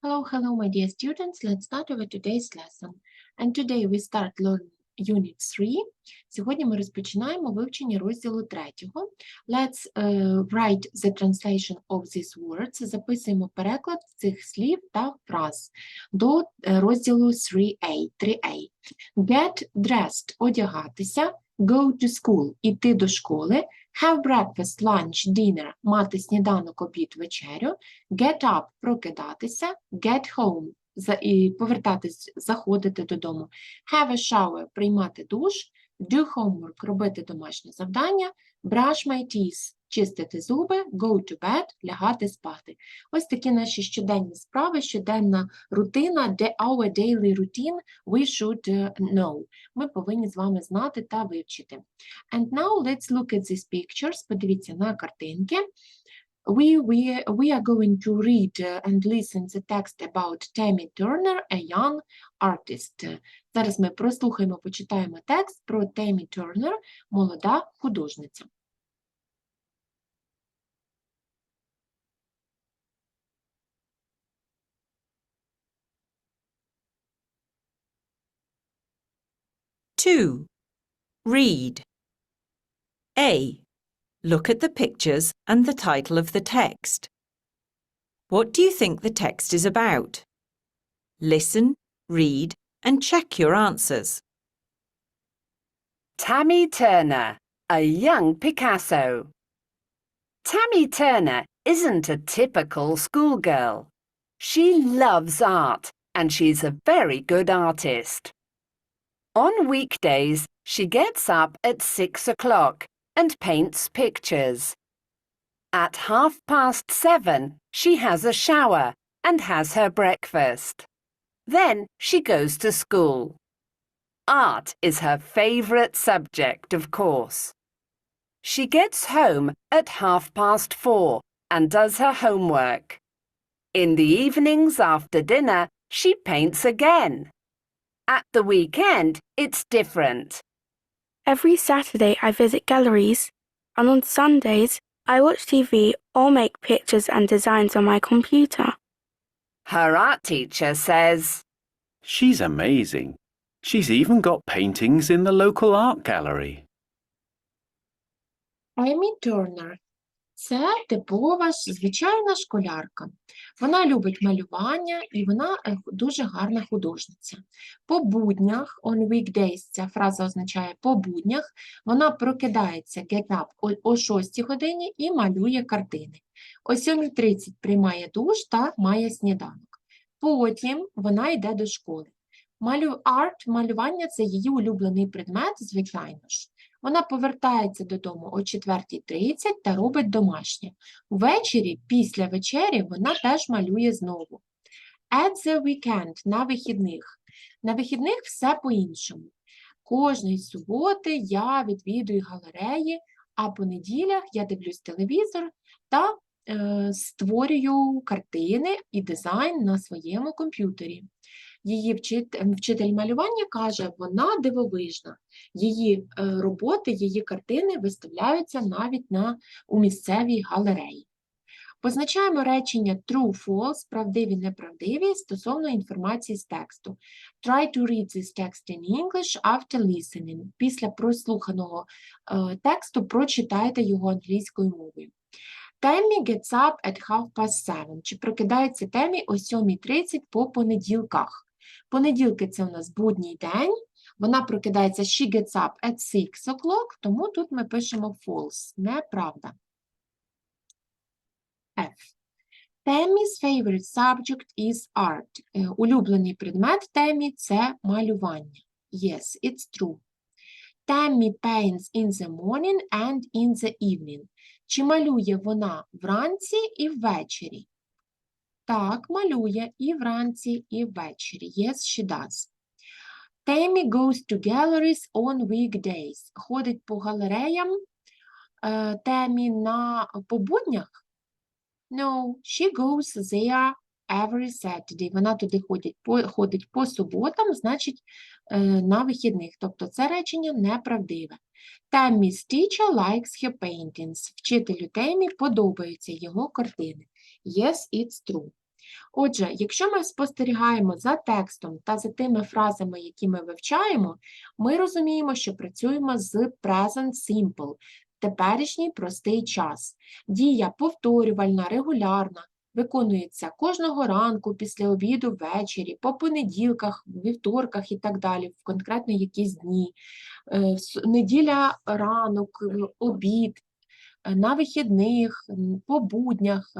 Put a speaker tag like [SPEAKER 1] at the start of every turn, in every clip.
[SPEAKER 1] Hello, hello, my dear students. Let's start over today's lesson. And today we start learning Unit 3. Сьогодні ми розпочинаємо вивчення розділу 3. Let's uh, write the translation of these words. Записуємо переклад цих слів та фраз до е, розділу 3a. 3a. Get dressed – одягатися, go to school – іти до школи, have breakfast, lunch, dinner – мати сніданок, обід, вечерю, get up – прокидатися, get home – повертатись, заходити додому, have a shower – приймати душ, do homework – робити домашнє завдання, brush my teeth – чистити зуби, go to bed – лягати спати. Ось такі наші щоденні справи, щоденна рутина, де our daily routine we should uh, know. Ми повинні з вами знати та вивчити. And now let's look at these pictures. Подивіться на картинки. We, we, we are going to read uh, and listen the text about Tammy Turner, a young artist. Зараз ми прослухаємо, почитаємо текст про Темі Тернер, молода художниця.
[SPEAKER 2] Two. Read. A. Look at the pictures and the title of the text. What do you think the text is about? Listen, read, and check your answers.
[SPEAKER 3] Tammy Turner, a young Picasso. Tammy Turner isn't a typical schoolgirl. She loves art and she's a very good artist. On weekdays, she gets up at six o'clock and paints pictures. At half past seven, she has a shower and has her breakfast. Then she goes to school. Art is her favourite subject, of course. She gets home at half past four and does her homework. In the evenings after dinner, she paints again. At the weekend, it's different.
[SPEAKER 4] Every Saturday I visit galleries, and on Sundays I watch TV or make pictures and designs on my computer.
[SPEAKER 3] Her art teacher says,
[SPEAKER 5] She's amazing. She's even got paintings in the local art gallery.
[SPEAKER 1] Amy Turner це типова звичайна школярка. Вона любить малювання і вона е, дуже гарна художниця. По буднях, on weekdays, ця фраза означає по буднях, вона прокидається get up о, о 6 годині і малює картини. О 7.30 приймає душ та має сніданок. Потім вона йде до школи. Малю арт, малювання це її улюблений предмет, звичайно ж. Вона повертається додому о 4.30 та робить домашнє. Ввечері, після вечері, вона теж малює знову. At the weekend, на вихідних. На вихідних все по-іншому. Кожної суботи я відвідую галереї, а по неділях я дивлюсь телевізор та е, створюю картини і дизайн на своєму комп'ютері. Її вчит- вчитель малювання каже, вона дивовижна. Її е, роботи, її картини виставляються навіть на, у місцевій галереї. Позначаємо речення true, false, правдиві, неправдиві стосовно інформації з тексту. Try to read this text in English after listening. Після прослуханого е, тексту прочитайте його англійською мовою. Темі gets up at half past seven. Чи прокидається Темі о 7.30 по понеділках? Понеділки це у нас будній день. Вона прокидається she gets up at 6 o'clock, тому тут ми пишемо false. Неправда. F. Темі's favorite subject is art. Е, Улюблений предмет Темі – це малювання. Yes, it's true. Tammy paints in the morning and in the evening. Чи малює вона вранці і ввечері? Так, малює і вранці, і ввечері. Yes, she does. Tammy goes to galleries on weekdays. Ходить по галереям Темі на по буднях? No, she goes there every Saturday. Вона туди ходить по, ходить по суботам, значить, е, на вихідних. Тобто це речення неправдиве. Tammy's teacher likes her paintings. Вчителю Темі подобаються його картини. Yes, it's true. Отже, якщо ми спостерігаємо за текстом та за тими фразами, які ми вивчаємо, ми розуміємо, що працюємо з present simple, теперішній простий час. Дія повторювальна, регулярна, виконується кожного ранку, після обіду, ввечері, по понеділках, вівторках і так далі, в конкретно якісь дні. Е, Неділя ранок, е, обід, е, на вихідних, по буднях,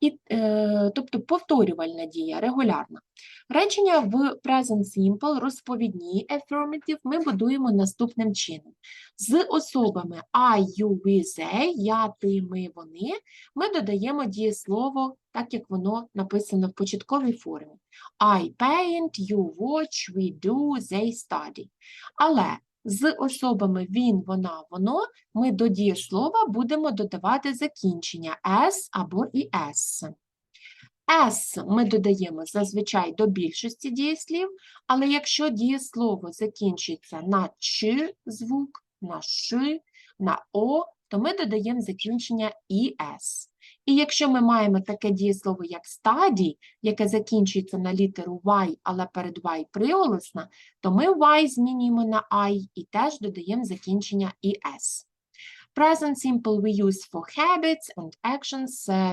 [SPEAKER 1] і, е, тобто повторювальна дія, регулярна. Речення в present simple, розповідні affirmative, ми будуємо наступним чином. З особами I, you, we, they, я, ти, ми, вони, ми додаємо дієслово так, як воно написано в початковій формі. I paint, you watch, we do, they study. Але з особами він, вона, воно ми до дієслова будемо додавати закінчення s або і s. S ми додаємо зазвичай до більшості дієслів, але якщо дієслово закінчується на ч звук, на ш, на о, то ми додаємо закінчення «іс». І якщо ми маємо таке дієслово, як study, яке закінчується на літеру Y, але перед Y приголосна, то ми Y змінюємо на I і теж додаємо закінчення «іс». Present simple we use for habits and actions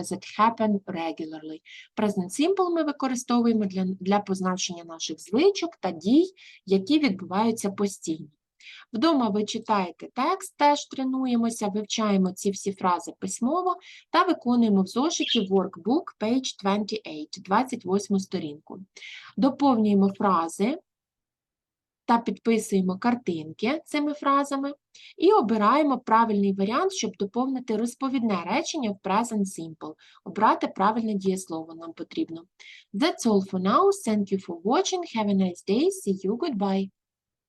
[SPEAKER 1] that happen regularly. Present simple ми використовуємо для, для позначення наших звичок та дій, які відбуваються постійно. Вдома ви читаєте текст, теж тренуємося, вивчаємо ці всі фрази письмово та виконуємо в зошиті workbook page 28, 28 сторінку. Доповнюємо фрази та підписуємо картинки цими фразами і обираємо правильний варіант, щоб доповнити розповідне речення в present simple. Обрати правильне дієслово нам потрібно. That's all for now. Thank you for watching. Have a nice day. See you. Goodbye.